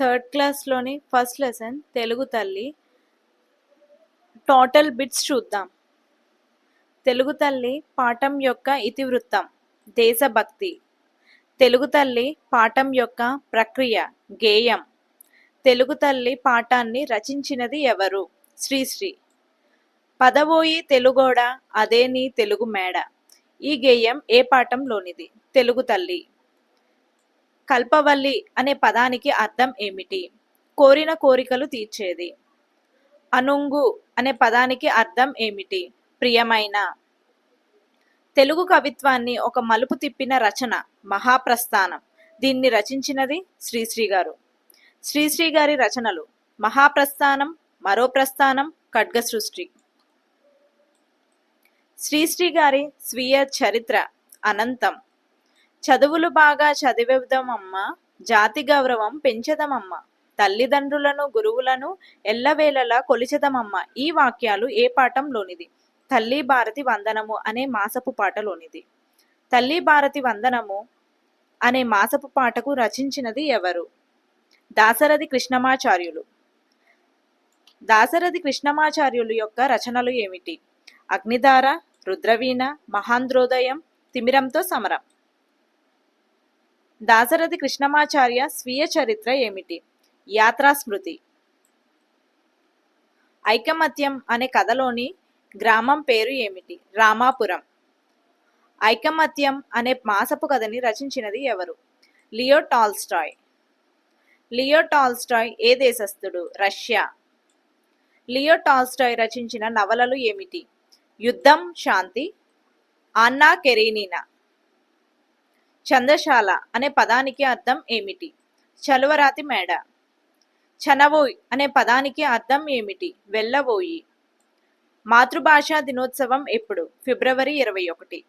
Third క్లాస్లోని first lesson Telugu తల్లి total bits చూద్దాం. తెలుగు తల్లి పాఠం యొక్క ఇతివృత్తం దేశభక్తి. తెలుగు తల్లి పాఠం యొక్క ప్రక్రియ గేయం. తెలుగు తల్లి పాఠాన్ని రచించినది ఎవరు? శ్రీశ్రీ పదవోయి తెలుగోడ? అదే నీ తెలుగు మేడ. ఈ గేయం ఏ పాఠంలోనిది? తెలుగు తల్లి. కల్పవల్లి అనే పదానికి అర్థం ఏమిటి? కోరిన కోరికలు తీర్చేది. అనుంగు అనే పదానికి అర్థం ఏమిటి? ప్రియమైన. తెలుగు కవిత్వాన్ని ఒక మలుపు తిప్పిన రచన మహాప్రస్థానం. దీన్ని రచించినది శ్రీశ్రీ గారు. శ్రీశ్రీ గారి రచనలు మహాప్రస్థానం మరో ప్రస్థానం ఖడ్గ సృష్టి. శ్రీశ్రీ గారి స్వీయ చరిత్ర అనంతం. చదువులు బాగా చదివేదమమ్మ జాతి గౌరవం పెంచదమమ్మ. తల్లిదండ్రులను గురువులను ఎల్లవేళలా కొలిచదమమ్మ. ఈ వాక్యాలు ఏ పాఠంలోనిది తల్లి భారతి వందనము అనే మాసపు పాటలోనిది తల్లి భారతి వందనము అనే మాసపు పాటకు రచించినది ఎవరు? దాసరథి కృష్ణమాచార్యులు. దాసరథి కృష్ణమాచార్యులు యొక్క రచనలు ఏమిటి? అగ్నిధార రుద్రవీణ మహాంధ్రోదయం తిమిరంతో సమరం. దాసరథి కృష్ణమాచార్య స్వీయ చరిత్ర ఏమిటి? యాత్రా స్మృతి. ఐకమత్యం అనే కథలోని గ్రామం పేరు ఏమిటి? రామాపురం. ఐకమత్యం అనే మాసపు కథని రచించినది ఎవరు? Leo Tolstoy. లియో టాల్స్టాయ్ ఏ దేశస్థుడు? రష్యా. లియో టాల్స్టాయ్ రచించిన నవలలు ఏమిటి? యుద్ధం శాంతి. అన్నా కెరీనినా. చందశాల అనే పదానికి అర్థం ఏమిటి? చలువరాతి మేడ. చనవోయ్ అనే పదానికి అర్థం ఏమిటి? వెళ్ళబోయి. మాతృభాషా దినోత్సవం ఎప్పుడు? ఫిబ్రవరి ఇరవై ఒకటి.